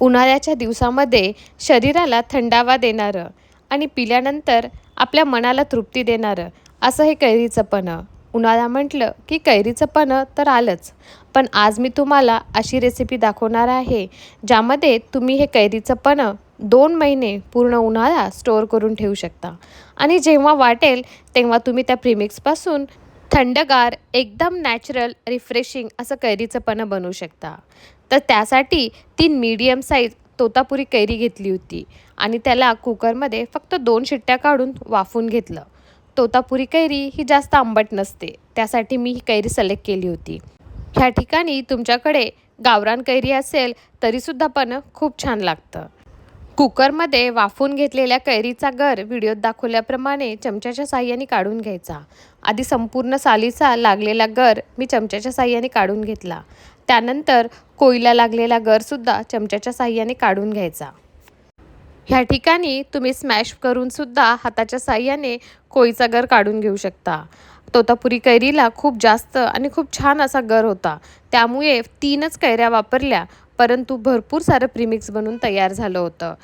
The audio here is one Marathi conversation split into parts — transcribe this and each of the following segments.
उन्हाळ्याच्या दिवसामध्ये शरीराला थंडावा देणारं आणि पिल्यानंतर आपल्या मनाला तृप्ती देणारं असं हे कैरीचं पणं. उन्हाळा म्हटलं की कैरीचं पणं तर आलंच. पण आज मी तुम्हाला अशी रेसिपी दाखवणार आहे ज्यामध्ये तुम्ही हे कैरीचं पणं दोन महिने पूर्ण उन्हाळा स्टोअर करून ठेवू शकता. आणि जेव्हा वाटेल तेव्हा तुम्ही त्या प्रिमिक्सपासून थंडगार एकदम नॅचरल रिफ्रेशिंग असं कैरीचं पणं बनवू शकता. तर त्यासाठी तीन मीडियम साईज तोतापुरी कैरी घेतली होती. आणि त्याला कुकरमध्ये फक्त दोन शिट्ट्या काढून वाफून घेतलं. तोतापुरी कैरी ही जास्त आंबट नसते. त्यासाठी मी ही कैरी सिलेक्ट केली होती. ह्या ठिकाणी तुमच्याकडे गावरान कैरी असेल तरीसुद्धा पण खूप छान लागतं. कुकरमध्ये वाफून घेतलेल्या कैरीचा गर व्हिडिओत दाखवल्याप्रमाणे चमच्याच्या साह्याने काढून घ्यायचा. आधी संपूर्ण सालीचा लागलेला गर मी चमच्याच्या साह्याने काढून घेतला. त्यानंतर कोयला लागलेला गरसुद्धा चमच्याच्या साह्याने काढून घ्यायचा. ह्या ठिकाणी तुम्ही स्मॅश करूनसुद्धा हाताच्या साह्याने कोळीचा गर काढून घेऊ शकता. तोतापुरी कैरीला खूप जास्त आणि खूप छान असा गर होता. त्यामुळे तीनच कैऱ्या वापरल्या परंतु भरपूर सारं प्रीमिक्स बनून तयार झालं होतं.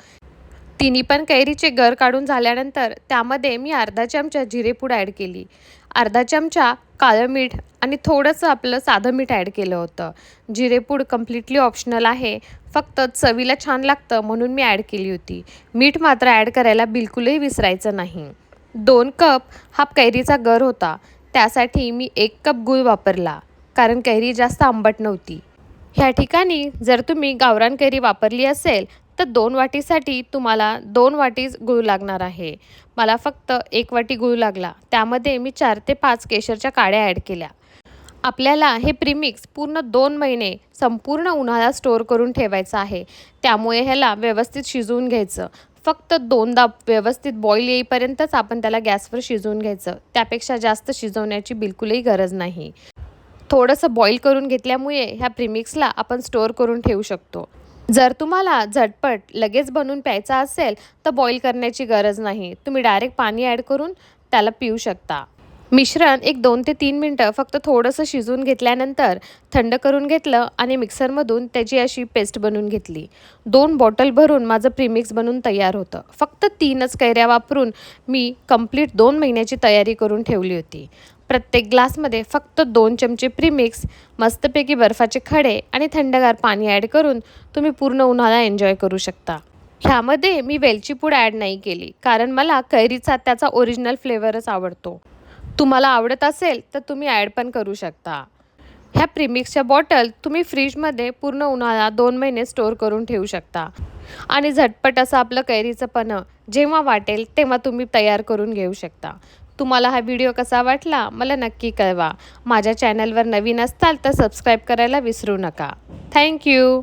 तिन्ही पण कैरीचे गर काढून झाल्यानंतर त्यामध्ये मी अर्धा चमचा जिरेपूड ॲड केली. अर्धा चमचा काळं मीठ आणि थोडंसं आपलं साधं मीठ ॲड केलं होतं. जिरेपूड कम्प्लिटली ऑप्शनल आहे. फक्त चवीला छान लागतं म्हणून मी ॲड केली होती. मीठ मात्र ॲड करायला बिलकुलही विसरायचं नाही. दोन कप हा कैरीचा गर होता. त्यासाठी मी एक कप गूळ वापरला कारण कैरी जास्त आंबट नव्हती. ह्या ठिकाणी जर तुम्ही गावरान कैरी वापरली असेल तर दोन वाटीसाठी तुम्हाला दोन वाटीच गुळ लागणार आहे. मला फक्त एक वाटी गुळ लागला. त्यामध्ये मी चार ते पाच केशरच्या काड्या ॲड केल्या. आपल्याला हे प्रीमिक्स पूर्ण दोन महिने संपूर्ण उन्हाळा स्टोअर करून ठेवायचं आहे. त्यामुळे ह्याला व्यवस्थित शिजवून घ्यायचं. फक्त दोनदा व्यवस्थित बॉईल येईपर्यंतच आपण त्याला गॅसवर शिजवून घ्यायचं. त्यापेक्षा जास्त शिजवण्याची बिलकुलही गरज नाही. थोडंसं बॉईल करून घेतल्यामुळे ह्या प्रीमिक्सला आपण स्टोअर करून ठेवू शकतो. जर तुम्हाला झटपट लगेच बनवून प्यायचा असेल तर बॉईल करण्याची गरज नाही. तुम्ही डायरेक्ट पाणी ॲड करून त्याला पिऊ शकता. मिश्रण एक दोन ते तीन मिनटं फक्त थोडंसं शिजवून घेतल्यानंतर थंड करून घेतलं आणि मिक्सरमधून त्याची अशी पेस्ट बनवून घेतली. दोन बॉटल भरून माझं प्रीमिक्स बनवून तयार होतं. फक्त तीनच कैऱ्या वापरून मी कंप्लीट दोन महिन्याची तयारी करून ठेवली होती. प्रत्येक ग्लासमध्ये फक्त दोन चमचे प्रीमिक्स मस्तपैकी बर्फाचे खडे आणि थंडगार पाणी ॲड करून तुम्ही पूर्ण उन्हाळा एन्जॉय करू शकता. ह्यामध्ये मी वेलची पूड ॲड नाही केली कारण मला कैरीचा त्याचा ओरिजिनल फ्लेवरच आवडतो. तुम्हाला आवडत असेल तर तुम्ही ॲड पण करू शकता. ह्या प्रीमिक्सच्या बॉटल तुम्ही फ्रीजमध्ये पूर्ण उन्हाळा दोन महिने स्टोअर करून ठेवू शकता. आणि झटपट असं आपलं कैरीचं पण जेव्हा वाटेल तेव्हा तुम्ही तयार करून घेऊ शकता. तुम्हाला हा व्हिडिओ कसा वाटला मला नक्की कळवा. माझ्या चॅनलवर नवीन असताल तर सबस्क्राईब करायला विसरू नका. थँक्यू